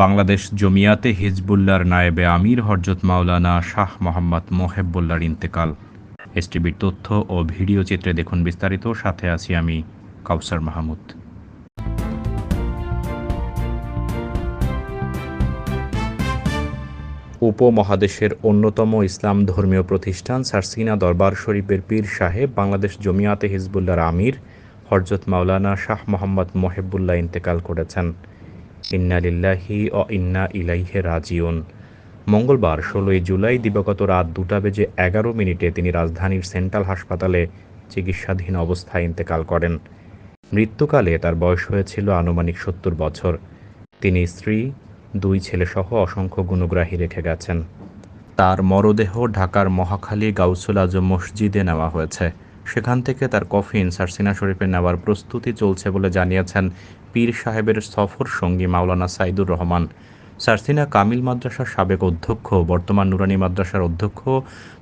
বাংলাদেশ জমিয়াতে হিজবুল্লাহর নায়েবে আমির হরজত মাওলানা শাহ মোহাম্মদ মোহেবুল্লাহর ইন্তেকাল। এসটিভির তথ্য ও ভিডিও চিত্রে দেখুন বিস্তারিত। সাথে আছি আমি কাউসার মাহমুদ। উপমহাদেশের অন্যতম ইসলাম ধর্মীয় প্রতিষ্ঠান সারসিনা দরবার শরীফের পীর সাহেব বাংলাদেশ জমিয়াতে হিজবুল্লাহর আমির হরজত মাওলানা শাহ মোহাম্মদ মোহেবুল্লাহ ইন্তেকাল করেছেন। ইন্না লিল্লাহি ও ইন্না ইলাইহে রাজিউন। মঙ্গলবার ষোলোই জুলাই দিবাগত রাত দুটা বেজে এগারো মিনিটে তিনি রাজধানীর সেন্ট্রাল হাসপাতালে চিকিৎসাধীন অবস্থায় ইন্তেকাল করেন। মৃত্যুকালে তার বয়স হয়েছিল আনুমানিক সত্তর বছর। তিনি স্ত্রী, দুই ছেলেসহ অসংখ্য গুণগ্রাহী রেখে গেছেন। তার মরদেহ ঢাকার মহাখালী গাউসুল আজম মসজিদে নেওয়া হয়েছে। সেখান থেকে তার কফিন সারসিনা শরীফে নেওয়ার প্রস্তুতি চলছে বলে জানিয়েছেন পীর সাহেবের সফর সঙ্গী মাওলানা সাইদুর রহমান। সারসিনা কামিল মাদ্রাসার সাবেক অধ্যক্ষ, বর্তমান নুরানি মাদ্রাসার অধ্যক্ষ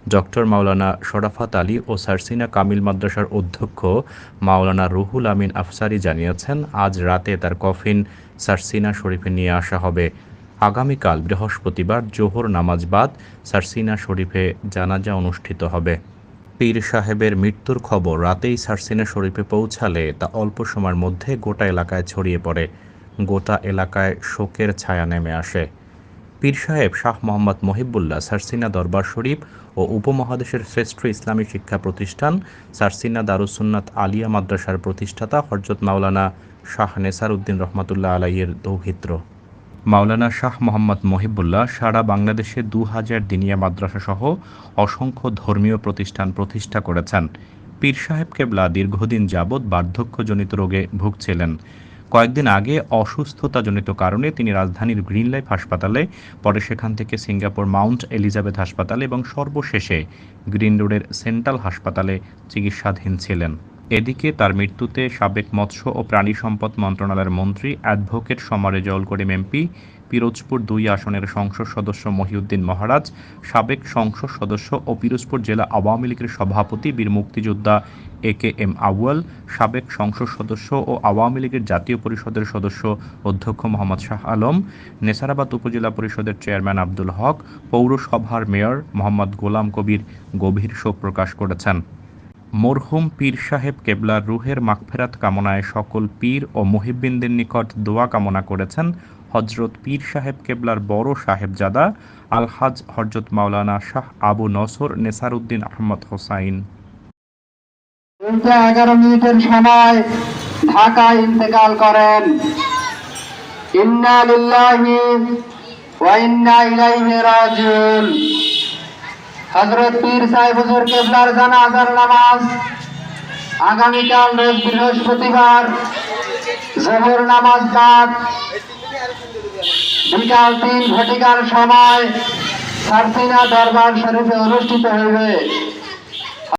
ডক্টর মাওলানা শরাফাত আলী ও সারসিনা কামিল মাদ্রাসার অধ্যক্ষ মাওলানা রুহুল আমিন আফসারি জানিয়েছেন, আজ রাতে তার কফিন সারসিনা শরীফে নিয়ে আসা হবে। আগামীকাল বৃহস্পতিবার জোহর নামাজ বাদ সারসিনা শরীফে জানাজা অনুষ্ঠিত হবে। পীর সাহেবের মৃত্যুর খবর রাতেই সারসিনা শরীফে পৌঁছালে তা অল্প সময়ের মধ্যে গোটা এলাকায় ছড়িয়ে পড়ে। গোটা এলাকায় শোকের ছায়া নেমে আসে। পীর সাহেব শাহ মোহাম্মদ মহিবুল্লাহ, সারসিনা দরবার শরীফ ও উপমহাদেশের শ্রেষ্ঠ ইসলামী শিক্ষা প্রতিষ্ঠান, সারসিনা দারুসুন্নাত আলিয়া মাদ্রাসার প্রতিষ্ঠাতা হরজত মাওলানা শাহ নেসার উদ্দিন রহমতুল্লাহ আলাইয়ের দৌহিত্র। মাওলানা শাহ মোহাম্মদ মহিবুল্লাহ সারা বাংলাদেশে দু হাজার দিনিয়া মাদ্রাসা সহ অসংখ্য ধর্মীয় প্রতিষ্ঠান প্রতিষ্ঠা করেছেন। পীর সাহেব কেবলা দীর্ঘদিন যাবৎ বার্ধক্যজনিত রোগে ভুগছিলেন। কয়েকদিন আগে অসুস্থতাজনিত কারণে তিনি রাজধানীর গ্রিন লাইফ হাসপাতালে, পরে সেখান থেকে সিঙ্গাপুর মাউন্ট এলিজাবেথ হাসপাতালে এবং সর্বশেষে গ্রিন রোডের সেন্ট্রাল হাসপাতালে চিকিৎসাধীন ছিলেন। এদিকে তার মৃত্যুতে সাবেক মৎস্য ও প্রাণী সম্পদ মন্ত্রণালয়ের মন্ত্রী অ্যাডভোকেট সমারেজল করিম এমপি, পিরোজপুর দুই আসনের সংসদ সদস্য মহিউদ্দিন মহারাজ, সাবেক সংসদ সদস্য ও পিরোজপুর জেলা আওয়ামী লীগের সভাপতি বীর মুক্তিযোদ্ধা এ কে এম আউয়াল, সাবেক সংসদ সদস্য ও আওয়ামী লীগের জাতীয় পরিষদের সদস্য অধ্যক্ষ মোহাম্মদ শাহ আলম, নেসারাবাদ উপজেলা পরিষদের চেয়ারম্যান আব্দুল হক, পৌরসভার মেয়র মোহাম্মদ গোলাম কবির গভীর শোক প্রকাশ করেছেন। মরহুম পীর সাহেব কেবলার রুহের মাগফেরাত কামনায় সকল পীর ও মুহিব্বিনদের নিকট দোয়া কামনা করেছেন হজরত পীর সাহেব কেবলার বড় সাহেবজাদা আলহাজ হজরত মাওলানা শাহ আবু নসর নেসারউদ্দিন আহমদ হোসাইন। এগারো মিনিটের সময় ঢাকায় ইন্তেকাল করেন। ইন্না ইন্না ইলাইহি রাজিউন। হযরত পীর সাহেব হুজুর কেবলার জানাজার নামাজ। আগামীকাল বৃহস্পতিবার জোহর নামাজ বাদ। বিকাল তিন ঘটিকার সময় সার্সিনা দরবার শরীফে অনুষ্ঠিত হইবে।